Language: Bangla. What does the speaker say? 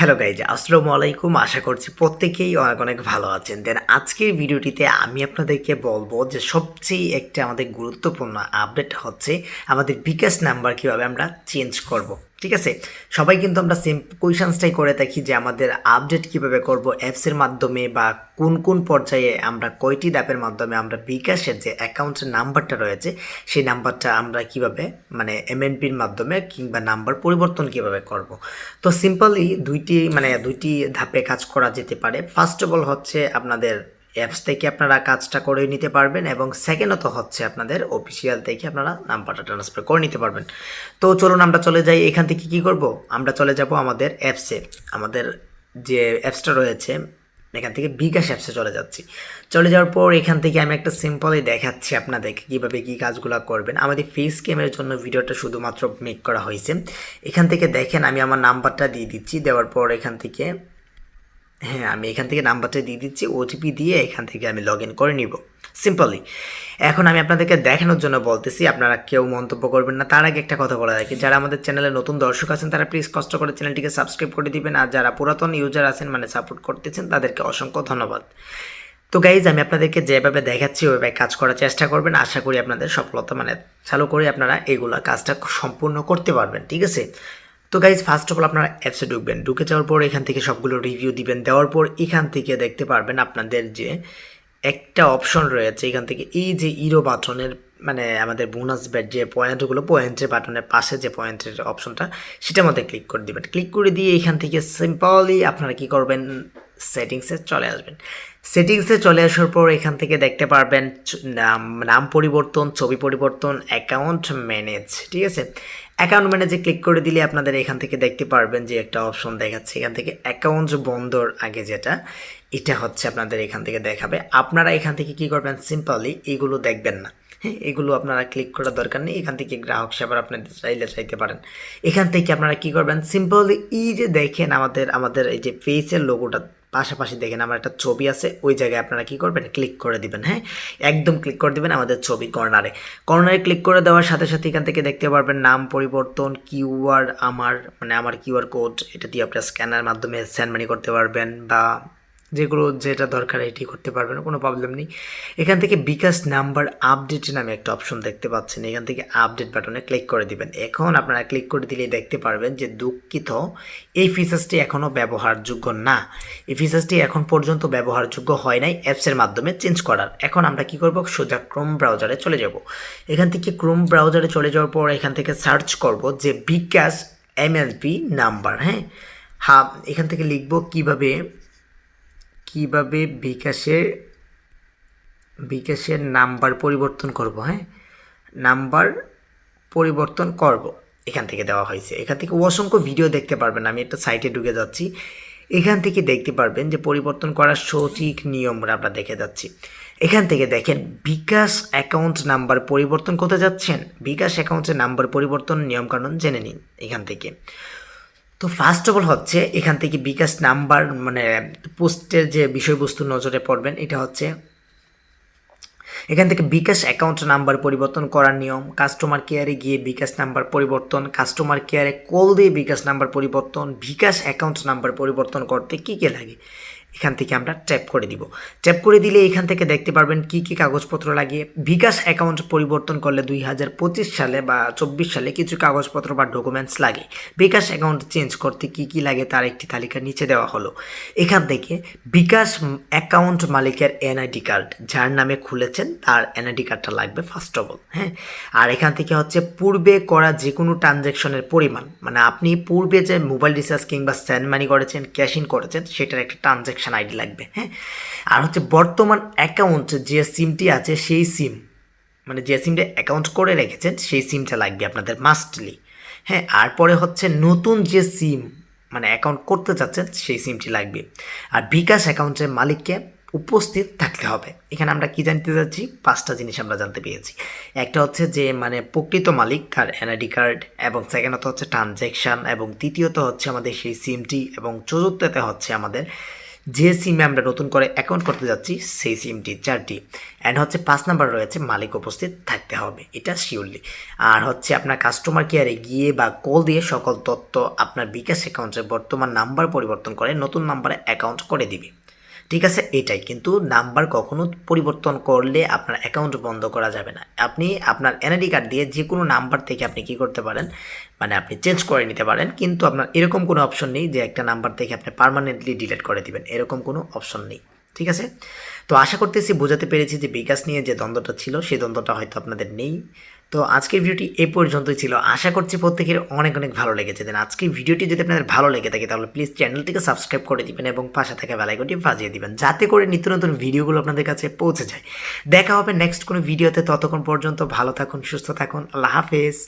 হ্যালো গাইজ আসসালামু আলাইকুম। আশা করছি প্রত্যেকেই অনেক অনেক ভালো আছেন। দেন আজকের ভিডিওটিতে আমি আপনাদেরকে বলব যে সবচেয়ে একটা আমাদের গুরুত্বপূর্ণ আপডেট হচ্ছে আমাদের বিকাশ নাম্বার কীভাবে আমরা চেঞ্জ করব। ঠিক আছে? সবাই কিন্তু আমরা সেম কোয়েশনসটাই করে থাকি যে আমাদের আপডেট কীভাবে করব অ্যাপসের মাধ্যমে বা কোন কোন পর্যায়ে আমরা কয়টি অ্যাপের মাধ্যমে আমরা বিকাশের যে অ্যাকাউন্টের নাম্বারটা রয়েছে, সেই নাম্বারটা আমরা কীভাবে মানে এমএনপির মাধ্যমে কিংবা নাম্বার পরিবর্তন কীভাবে করব? তো সিম্পলি দুইটি মানে দুইটি ধাপে কাজ করা যেতে পারে। ফার্স্ট অফ অল হচ্ছে আপনাদের অ্যাপস থেকে আপনারা কাজটা করে নিতে পারবেন এবং সেকেন্ডত হচ্ছে আপনাদের অফিসিয়াল থেকে আপনারা নাম্বারটা ট্রান্সফার করে নিতে পারবেন। তো চলুন আমরা চলে যাই, এখান থেকে কি করব? আমরা চলে যাব আমাদের অ্যাপসে আমাদের যে অ্যাপসটা রয়েছে, এখান থেকে বিকাশ অ্যাপসে চলে যাচ্ছি। চলে যাওয়ার পর এখান থেকে আমি একটা সিম্পলি দেখাচ্ছি আপনাদেরকে কীভাবে কী কাজগুলো করবেন। আমাদের ফেস ক্যামের জন্য ভিডিওটা শুধুমাত্র মেক করা হয়েছে। এখান থেকে দেখেন আমি আমার নাম্বারটা দিয়ে দিচ্ছি। দেওয়ার পর এখান থেকে হ্যাঁ আমি এখান থেকে নাম্বারটা দিয়ে দিচ্ছি ওটিপি দিয়ে এখান থেকে আমি লগ ইন করে নিব। সিম্পলি এখন আমি আপনাদেরকে দেখানোর জন্য বলতেছি, আপনারা কেউ মন্তব্য করবেন না। তার আগে একটা কথা বলা রাখি, যারা আমাদের চ্যানেলে নতুন দর্শক আছেন, তারা প্লিজ কষ্ট করে চ্যানেলটিকে সাবস্ক্রাইব করে দিবেন, আর যারা পুরাতন ইউজার আছেন মানে সাপোর্ট করতেছেন, তাদেরকে অসংখ্য ধন্যবাদ। তো গাইজ আমি আপনাদেরকে যেভাবে দেখাচ্ছি, ওইভাবে কাজ করার চেষ্টা করবেন। আশা করি আপনাদের সফলতা মানে চালু করে আপনারা এগুলো কাজটা সম্পূর্ণ করতে পারবেন, ঠিক আছে? তো গাইজ ফার্স্ট অফ অল আপনারা অ্যাপসে ঢুকবেন। ঢুকে যাওয়ার পর এখান থেকে সবগুলো রিভিউ দিবেন। দেওয়ার পর এখান থেকে দেখতে পারবেন আপনাদের যে একটা অপশন রয়েছে। এখান থেকে এই যে ইরো বাটনের মানে আমাদের বোনাস ব্যাট যে পয়েন্টগুলো পয়েন্টের বাটনের পাশে যে পয়েন্টের অপশনটা সেটার মধ্যে ক্লিক করে দিবেন। ক্লিক করে দিয়ে এখান থেকে সিম্পলি আপনারা কি করবেন? সেটিংসে চলে আসবেন। সেটিংসে চলে আসার পর এখান থেকে দেখতে পারবেন, নাম নাম পরিবর্তন, ছবি পরিবর্তন অ্যাকাউন্ট ম্যানেজ ঠিক আছে? অ্যাকাউন্ট ম্যানেজে ক্লিক করে দিলে আপনাদের এখান থেকে দেখতে পারবেন যে একটা অপশন দেখাচ্ছে। এখান থেকে অ্যাকাউন্ট বন্ধর আগে যেটা, এটা হচ্ছে আপনাদের এখান থেকে দেখাবে। আপনারা এখান থেকে কি করবেন? সিম্পলি এগুলো দেখবেন না। হ্যাঁ এগুলো আপনারা ক্লিক করার দরকার নেই। এখান থেকে গ্রাহক সেবার আপনাদের চাইলে চাইতে পারেন। এখান থেকে আপনারা কি করবেন? সিম্পলি এই যে দেখেন আমাদের আমাদের এই যে ফেসের লোগোটা পাশাপাশি দেখেন আমার একটা ছবি আছে, ওই জায়গায় আপনারা কি করবেন? ক্লিক করে দিবেন হ্যাঁ? একদম ক্লিক করে দিবেন আমাদের ছবি কর্নারে কর্নারে ক্লিক করে দেওয়ার সাথে সাথে এখান থেকে দেখতে পারবেন নাম, পরিবর্তন কিউআর আমার মানে আমার কিউআর কোড এটা দিয়ে আপনার স্ক্যানার মাধ্যমে সেন্ড মানি করতে পারবেন বা যেগুলো যেটা দরকার এটি করতে পারবেন, কোনো প্রবলেম নেই। এখান থেকে বিকাশ নাম্বার আপডেট নামে একটা অপশন দেখতে পাচ্ছেন। এখান থেকে আপডেট বাটনে ক্লিক করে দিবেন। এখন আপনারা ক্লিক করে দিলেই দেখতে পারবেন যে দুঃখিত, এই ফিচার্সটি এখনও ব্যবহারযোগ্য না। এই ফিচার্সটি এখন পর্যন্ত ব্যবহারযোগ্য হয় নাই অ্যাপসের মাধ্যমে চেঞ্জ করার। এখন আমরা কি করব? সোজা ক্রোম ব্রাউজারে চলে যাব। এখান থেকে ক্রোম ব্রাউজারে চলে যাওয়ার পর এখান থেকে সার্চ করব যে বিকাশ এমএলপি নাম্বার হ্যাঁ? হ্যাঁ এখান থেকে লিখব কীভাবে কীভাবে বিকাশের বিকাশের নাম্বার পরিবর্তন করব হ্যাঁ? নাম্বার পরিবর্তন করব, এখান থেকে দেওয়া হয়েছে। এখান থেকে অসংখ্য ভিডিও দেখতে পারবেন, আমি একটা সাইটে ঢুকে যাচ্ছি। এখান থেকে দেখতে পারবেন যে পরিবর্তন করার সঠিক নিয়মটা আমরা দেখে যাচ্ছি। এখান থেকে দেখেন, বিকাশ অ্যাকাউন্ট নাম্বার পরিবর্তন করতে যাচ্ছেন? বিকাশ অ্যাকাউন্টের নাম্বার পরিবর্তন নিয়মকানুন জেনে নিন, এখান থেকে। তো ফার্স্ট অফ অল হচ্ছে এখান থেকে বিকাশ নাম্বার মানে পোস্টের যে বিষয়বস্তু নজরে পড়বেন, এটা হচ্ছে এখান থেকে বিকাশ অ্যাকাউন্ট নাম্বার পরিবর্তন করার নিয়ম কাস্টমার কেয়ারে গিয়ে বিকাশ নাম্বার পরিবর্তন কাস্টমার কেয়ারে কল দিয়ে বিকাশ নাম্বার পরিবর্তন, বিকাশ অ্যাকাউন্ট নাম্বার পরিবর্তন করতে কী কী লাগে? এখান থেকে আমরা ট্যাপ করে দিব। ট্যাপ করে দিলে এখান থেকে দেখতে পারবেন কি কি কাগজপত্র লাগিয়ে বিকাশ অ্যাকাউন্ট পরিবর্তন করলে দুই হাজার পঁচিশ সালে বা চব্বিশ সালে কিছু কাগজপত্র বা ডকুমেন্টস লাগে। বিকাশ অ্যাকাউন্ট চেঞ্জ করতে কি কি লাগে তার একটি তালিকা নিচে দেওয়া হলো। এখান থেকে বিকাশ অ্যাকাউন্ট মালিকের এনআইডি কার্ড যার নামে খুলেছেন তার এনআইডি কার্ডটা লাগবে ফার্স্ট অফ অল হ্যাঁ? আর এখান থেকে হচ্ছে পূর্বে করা যে কোনো ট্রানজ্যাকশনের পরিমাণ মানে আপনি পূর্বে যে মোবাইল রিচার্জ কিংবা স্যান্ড মানি করেছেন ক্যাশ ইন করেছেন, সেটার একটা ট্রানজ্যাকশন আইডি লাগবে হ্যাঁ? আর হচ্ছে বর্তমান অ্যাকাউন্ট যে সিমটি আছে সেই সিম মানে যে সিমটা অ্যাকাউন্ট করে রেখেছেন, সেই সিমটা লাগবে আপনাদের মাস্টলি হ্যাঁ? আর পরে হচ্ছে নতুন যে সিম মানে অ্যাকাউন্ট করতে চাচ্ছেন, সেই সিমটি লাগবে। আর বিকাশ অ্যাকাউন্টের মালিককে উপস্থিত থাকতে হবে। এখানে আমরা কি জানতে চাচ্ছি? পাঁচটা জিনিস আমরা জানতে পেরেছি। একটা হচ্ছে যে মানে প্রকৃত মালিক তার এনআইডি কার্ড এবং সেকেন্ডত হচ্ছে ট্রানজ্যাকশান এবং তৃতীয়ত হচ্ছে আমাদের সেই সিমটি এবং চতুর্থতে হচ্ছে আমাদের যে সিমে আমরা নতুন করে অ্যাকাউন্ট করতে যাচ্ছি, সেই সিমটি চারটি। অ্যান্ড হচ্ছে পাঁচ নাম্বার রয়েছে, মালিক উপস্থিত থাকতে হবে, এটা শিওরলি আর হচ্ছে আপনার কাস্টমার কেয়ারে গিয়ে বা কল দিয়ে সকল তথ্য আপনার বিকাশ অ্যাকাউন্টের বর্তমান নাম্বার পরিবর্তন করে নতুন নাম্বারে অ্যাকাউন্ট করে দিবে। ঠিক আছে, এটাই। কিন্তু নাম্বার কখনো পরিবর্তন করলে আপনার অ্যাকাউন্ট বন্ধ করা যাবে না। আপনি আপনার এনআইডি কার্ড দিয়ে যে কোনো নাম্বার থেকে আপনি কি করতে পারেন মানে আপনি চেঞ্জ করে নিতে পারেন, কিন্তু আপনার এরকম কোনো অপশন নেই যে একটা নাম্বার থেকে আপনি পারমানেন্টলি ডিলিট করে দিবেন। এরকম কোনো অপশন নেই। ঠিক আছে? তো আশা করতেছি বোঝাতে পেরেছি যে বিকাশ নিয়ে যে দ্বন্দ্বটা ছিল, সেই দ্বন্দ্বটা হয়তো আপনাদের নেই। তো আজকের ভিডিওটি এ পর্যন্তই ছিল। আশা করছি প্রত্যেকের অনেক অনেক ভালো লেগেছে। দেন আজকের ভিডিওটি যদি আপনাদের ভালো লেগে থাকে, তাহলে প্লিজ চ্যানেলটিকে সাবস্ক্রাইব করে দিবেন এবং পাশে থাকা বেলাইকনটি বাজিয়ে দিবেন, যাতে করে নিত্য নতুন ভিডিওগুলো আপনাদের কাছে পৌঁছে যায়। দেখা হবে নেক্সট কোনো ভিডিওতে। ততক্ষণ পর্যন্ত ভালো থাকুন, সুস্থ থাকুন। আল্লাহ হাফেজ।